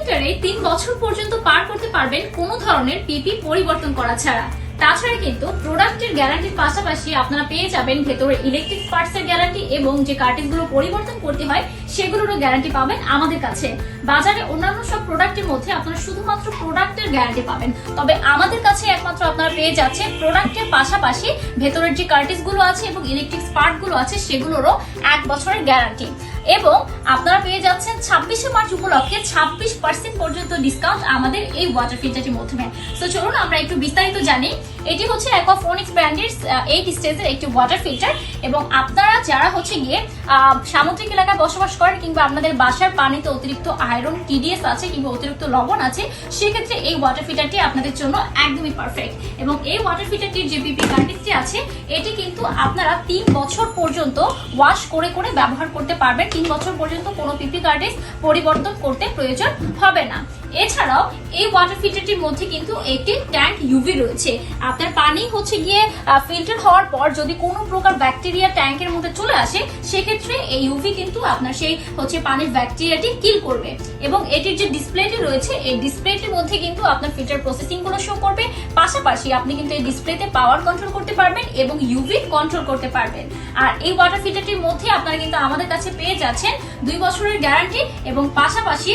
ফিল্টারে তিন বছর পর্যন্ত পার করতে পারবেন কোনো ধরনের পিপি পরিবর্তন করা ছাড়া। তাছাড়া কিন্তু প্রোডাক্টের গ্যারান্টির পাশাপাশি আপনারা পেয়ে যাবেন ভেতরে ইলেকট্রিক পার্টস এর গ্যারান্টি এবং যে কার্টেজগুলো পরিবর্তন করতে হয়, সেগুলোরও গ্যারান্টি পাবেন আমাদের কাছে। বাজারে অন্যান্য সব প্রোডাক্টের মধ্যে আপনারা শুধুমাত্র প্রোডাক্টের গ্যারান্টি পাবেন। তবে আমাদের কাছে একমাত্র আপনারা পেয়ে যাচ্ছেন প্রোডাক্টের পাশাপাশি ভেতরের যে কার্টেজগুলো আছে এবং ইলেকট্রিক পার্টগুলো আছে, সেগুলোরও এক বছরের গ্যারান্টি এবং আপনারা যাচ্ছেন ছাব্বিশে মার্চ উপলক্ষে ছাব্বিশ পার্সেন্ট পর্যন্ত ডিসকাউন্ট আমাদের এই ওয়াটার ফিল্টারটির মাধ্যমে। তো চলুন আমরা একটু বিস্তারিত জানি। এটি হচ্ছে অ্যাকোফোনিক্স ব্র্যান্ডের এইট স্টেজের একটি ওয়াটার ফিল্টার এবং আপনারা যারা হচ্ছে গিয়ে সামুদ্রিক এলাকায় বসবাস করেন কিংবা আপনাদের বাসার পানিতে অতিরিক্ত আয়রন টিডিএস আছে কিংবা অতিরিক্ত লবণ আছে, সেক্ষেত্রে এই ওয়াটার ফিল্টারটি আপনাদের জন্য একদমই পারফেক্ট এবং এই ওয়াটার ফিল্টারটির যে পিপি কার্টিজটি আছে, এটি কিন্তু আপনারা তিন বছর পর্যন্ত ওয়াশ করে করে ব্যবহার করতে পারবেন। তিন বছর পর্যন্ত কোনো পিপি কার্টিজ পরিবর্তন করতে প্রয়োজন হবে না। এছাড়াও এই ওয়াটার ফিল্টারটির মধ্যে কিন্তু একটি ট্যাঙ্ক ইউভি রয়েছে। আপনার পানি হচ্ছে গিয়ে ফিল্টার হওয়ার পর যদি কোনো প্রকার ব্যাকটেরিয়া ট্যাঙ্কের মধ্যে চলে আসে, সেক্ষেত্রে এই ইউভি কিন্তু আপনার সেই হচ্ছে পানির ব্যাকটেরিয়াটি কিল করবে। এবং এটির যে ডিসপ্লেটি রয়েছে, এই ডিসপ্লেটির মধ্যে কিন্তু আপনার ফিল্টার প্রসেসিংগুলো শো করবে। পাশাপাশি আপনি কিন্তু এই ডিসপ্লেতে পাওয়ার কন্ট্রোল করতে পারবেন এবং ইউভি কন্ট্রোল করতে পারবেন। আর এই ওয়াটার ফিল্টারটির মধ্যে আপনারা কিন্তু আমাদের কাছে পেয়ে যাচ্ছেন দুই বছরের গ্যারান্টি এবং পাশাপাশি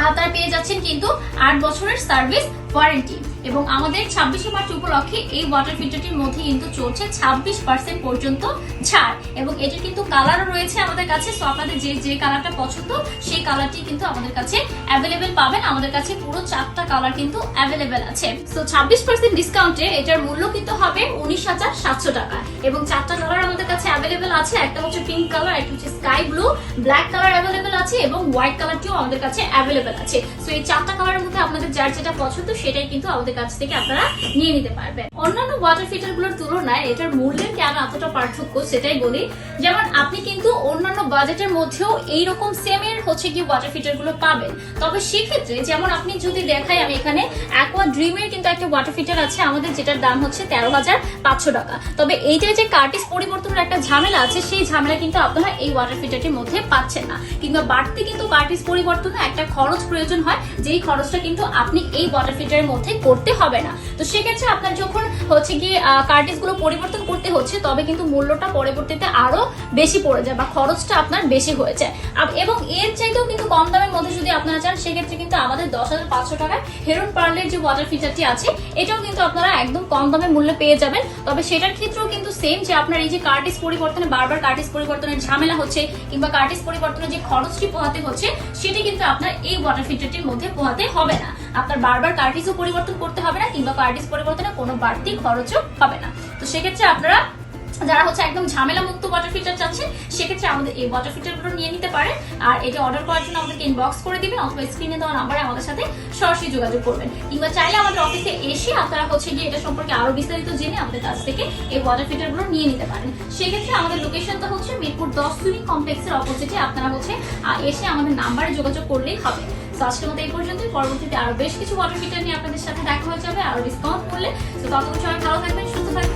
আপনারা পেয়ে যাচ্ছেন কিন্তু আট বছরের সার্ভিস ওয়ারেন্টি এবং আমাদের ছাব্বিশে মার্চ উপলক্ষে এই ওয়াটার ফিল্টারটির মধ্যে কিন্তু চলছে ছাব্বিশ পার্সেন্ট পর্যন্ত ছাড়। এবং এটির কিন্তু কালারও রয়েছে আমাদের কাছে। সো আপনাদের যে যে কালারটা পছন্দ, সেই কালারটি কিন্তু আমাদের কাছে অ্যাভেলেবেল পাবেন। আমাদের কাছে পুরো চারটা কালার কিন্তু অ্যাভেলেবেল আছে। সো ছাব্বিশ পার্সেন্ট ডিসকাউন্টে এটার মূল্য কিন্তু হবে উনিশ হাজার সাতশো টাকা। এবং চারটা কালার আমাদের কাছে অ্যাভেলেবেল আছে। একটা হচ্ছে পিঙ্ক কালার একটা হচ্ছে sky blue black colour available আছে এবং হোয়াইট কালারটিও আমাদের কাছে অ্যাভেলেবেল আছে। সো এই চারটা কালারের মধ্যে আপনাদের যার যেটা পছন্দ সেটাই কিন্তু আমাদের কাছ থেকে আপনারা নিয়ে নিতে পারবেন। অন্যান্য ওয়াটার ফিল্টারগুলোর তুলনায় এটার মূল্যের কেন এতটা পার্থক্য সেটাই বলি। যেমন আপনি কিন্তু অন্যান্য বাজেটের মধ্যেও এইরকম সেমের হচ্ছে কি ওয়াটার ফিল্টারগুলো পাবেন। তবে সেক্ষেত্রে যেমন আপনি যদি দেখাই, আমি এখানে অ্যাকোয়া ড্রিমের কিন্তু একটা ওয়াটার ফিল্টার আছে, আমাদের যেটার দাম হচ্ছে তেরো হাজার পাঁচশো টাকা। তবে এইটার যে কার্টিস পরিবর্তনের একটা ঝামেলা আছে, সেই ঝামেলা কিন্তু আপনারা এই ওয়াটার ফিল্টারটির মধ্যে পাচ্ছেন না। কিংবা বাড়তি কিন্তু কার্টিস পরিবর্তনে একটা খরচ প্রয়োজন হয়, যেই খরচটা কিন্তু আপনি এই ওয়াটার ফিল্টারের মধ্যে করতে হবে না। তো সেক্ষেত্রে আপনার যখন হচ্ছে গিয়ে কার্টিসগুলো পরিবর্তন করতে হচ্ছে, তবে কিন্তু মূল্যটা পরবর্তীতে আরও বেশি পড়ে যায় বা খরচটা আপনার বেশি হয়ে যায়। এবং এর চাইতেও কিন্তু কম দামের মধ্যে যদি আপনারা চান, সেক্ষেত্রে কিন্তু আমাদের দশ হাজার পাঁচশো টাকায় হেরন পার্লের যে ওয়াটার ফিল্টারটি আছে, এটাও কিন্তু আপনারা একদম কম দামে মূল্যে পেয়ে যাবেন। তবে সেটার ক্ষেত্রেও কিন্তু সেম যে আপনার এই যে কার্টিস পরিবর্তনে বারবার কার্টিস পরিবর্তনের ঝামেলা হচ্ছে, কিংবা কার্টিস পরিবর্তনের যে খরচটি পোহাতে হচ্ছে, সেটি কিন্তু আপনার এই ওয়াটার ফিল্টারটির মধ্যে পোহাতে হবে না। আপনার বারবার কার্টিসও পরিবর্তন করতে হবে না কিংবা কার্টিস পরিবর্তনে কোনো বাড়তি খরচও হবে না। তো সেক্ষেত্রে আপনারা যারা হচ্ছে একদম ঝামেলা মুক্ত ওয়াটার ফিল্টার চাচ্ছেন, সেক্ষেত্রে আমাদের এই ওয়াটার ফিল্টারগুলো নিয়ে নিতে পারেন আর এটা অর্ডার করার জন্য আমাদেরকে ইনবক্স করে দিবেন অথবা স্ক্রিনে দেওয়া নাম্বারে আমাদের সাথে সরাসরি যোগাযোগ করবেন। কিংবা চাইলে আমাদের অফিসে এসে আপনারা হচ্ছে গিয়ে এটা সম্পর্কে আরও বিস্তারিত জেনে আমাদের কাছ থেকে এই ওয়াটার ফিল্টারগুলো নিয়ে নিতে পারেন। সেক্ষেত্রে আমাদের লোকেশনটা হচ্ছে মিরপুর দশ ইউনিট কমপ্লেক্সের অপোজিটে আপনারা হচ্ছে এসে আমাদের নাম্বারে যোগাযোগ করলেই হবে। তো আজকের মতো এই পর্যন্তই। পরবর্তীতে আরও বেশ কিছু ওয়াটার ফিল্টার নিয়ে আপনাদের সাথে দেখা হয়ে যাবে, আরও ডিসকাউন্ট করলে। তো ততক্ষণ সবাই ভালো থাকবেন, সুস্থ থাকবেন।